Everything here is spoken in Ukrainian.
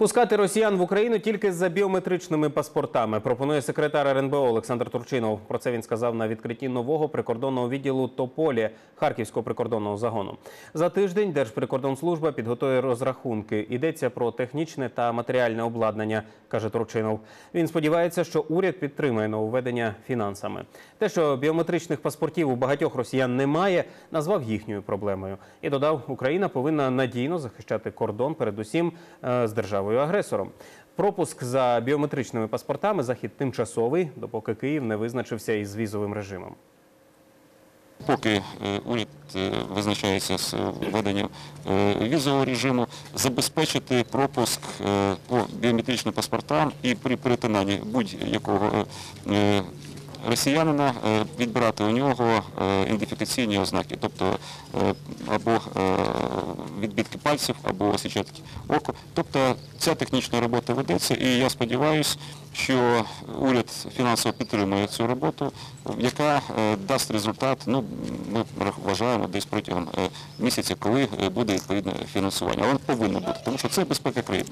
Пускати росіян в Україну тільки за біометричними паспортами. Пропонує секретар РНБО Олександр Турчинов. Про це він сказав на відкритті нового прикордонного відділу Тополі Харківського прикордонного загону. За тиждень Держприкордонслужба підготує розрахунки. Йдеться про технічне та матеріальне обладнання, каже Турчинов. Він сподівається, що уряд підтримає нововведення фінансами. Те, що біометричних паспортів у багатьох росіян немає, назвав їхньою проблемою. І додав, Україна повинна надійно захищати кордон, передусім е, з державою-агресором. Пропуск за біометричними паспортами захід тимчасовий, допоки Київ не визначився із візовим режимом. Поки е, уряд е, визначається з введенням е, візового режиму, забезпечити пропуск по біометричним паспортам і при перетинанні будь-якого росіянина відбирати у нього ідентифікаційні ознаки, тобто або відбитки пальців, або осічатки ока. Тобто ця технічна робота ведеться, і я сподіваюся, що уряд фінансово підтримує цю роботу, яка е, дасть результат, ну, ми вважаємо, десь протягом е, місяця, коли е, буде відповідне фінансування. Але повинно бути, тому що це безпека країни.